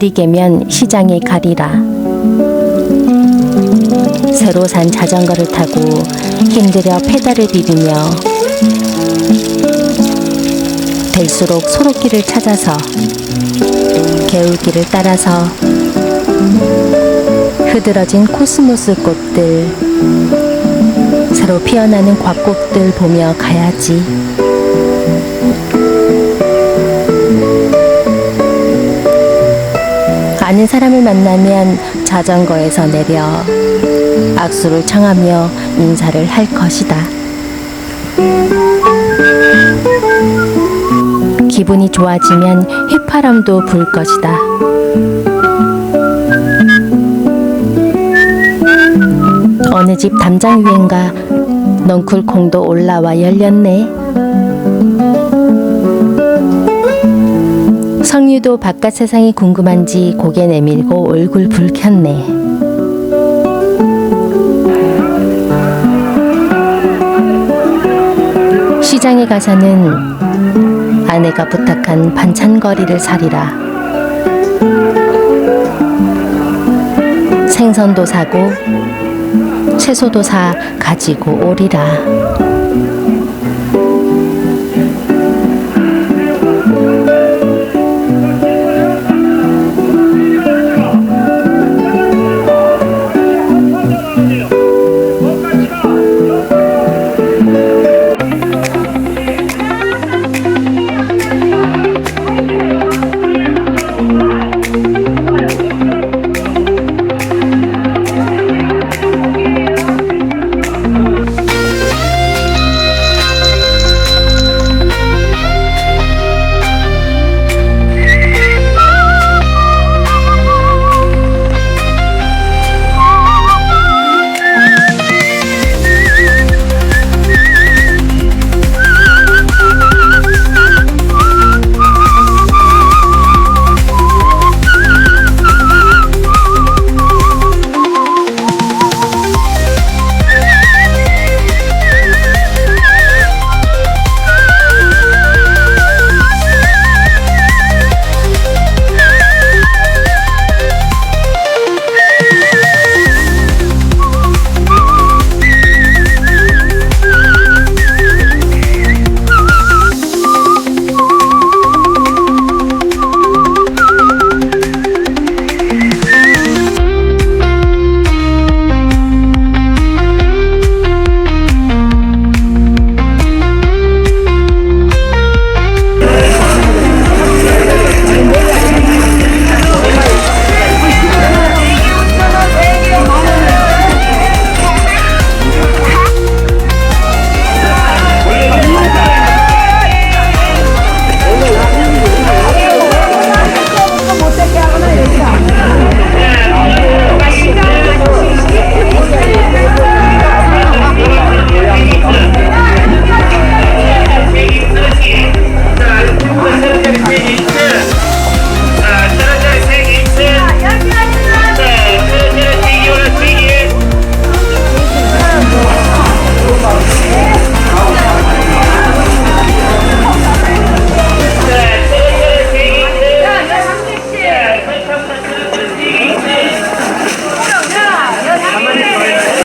날이 개면 시장에 가리라. 새로 산 자전거를 타고 힘들여 페달을 디디며 될수록 소록길을 찾아서 개울길을 따라서 흐드러진 코스모스 꽃들 새로 피어나는 곽꽃들 보며 가야지. 아는 사람을 만나면 자전거에서 내려 악수를 청하며 인사를 할 것이다. 기분이 좋아지면 휘파람도 불 것이다. 어느 집 담장 위엔가 넝쿨콩도 올라와 열렸네. 성유도 바깥 세상이 궁금한지 고개 내밀고 얼굴 붉혔네. 시장에 가서는 아내가 부탁한 반찬거리를 사리라. 생선도 사고 채소도 사 가지고 오리라.